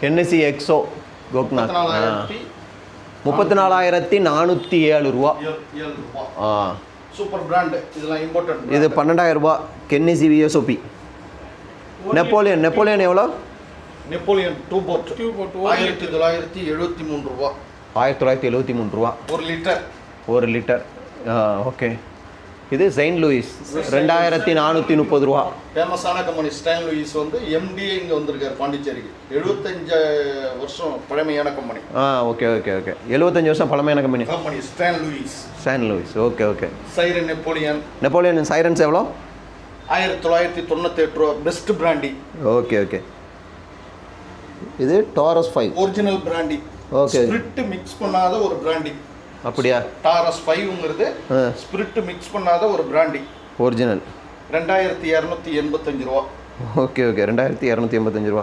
ஹென்னசி Exo கோக்நாத் முப்பத்தி நாலாயிரத்தி நானூற்றி ஏழு ரூபா. ஆ. சூப்பர் பிராண்டு இதெல்லாம் இம்போர்ட்டட் இது பன்னெண்டாயிரம் ரூபா. கென்னிசி விஎஸ்ஓபி நெப்போலியன் நெப்போலியன் எவ்வளோ? Napoleon two boat Two boat, ஆயிரத்தி தொள்ளாயிரத்தி எழுபத்தி மூணு ரூபா. ஆயிரத்தி தொள்ளாயிரத்தி எழுபத்தி மூணு ரூபா. ஒரு லிட்டர் ஒரு லிட்டர் ஓகே இது செயின்ட் லூயிஸ் ரெண்டாயிரத்தி நானூற்றி முப்பது ரூபா. ஃபேமஸான கம்பெனி ஸ்டான் லூயிஸ் வந்து எம்டிஏ இங்கே வந்திருக்காரு பாண்டிச்சேரிக்கு. எழுபத்தஞ்சு வருஷம் பழமையான கம்பெனி ஆ ஓகே ஓகே ஓகே. எழுபத்தஞ்சு வருஷம் பழமையான company company Stan Louis Saint Louis okay okay. Siren Napoleon Napoleon sirens எவ்வளோ? ஆயிரத்தி தொள்ளாயிரத்தி தொண்ணூற்றி எட்டு ரூபா பெஸ்ட் பிராண்டி ஓகே ஓகே. இது Taurus five original brandy Okay. Spirit mix பண்ணாத ஒரு பிராண்டி அப்படியா? டாரஸ் ஃபைவ்ங்கிறது ஸ்பிரிட் மிக்ஸ் பண்ணாத ஒரு பிராண்டி ஒரிஜினல் ரெண்டாயிரத்தி இரநூத்தி எண்பத்தஞ்சு ரூபா. Okay okay. ரெண்டாயிரத்தி இரநூத்தி எண்பத்தஞ்சு ரூபா.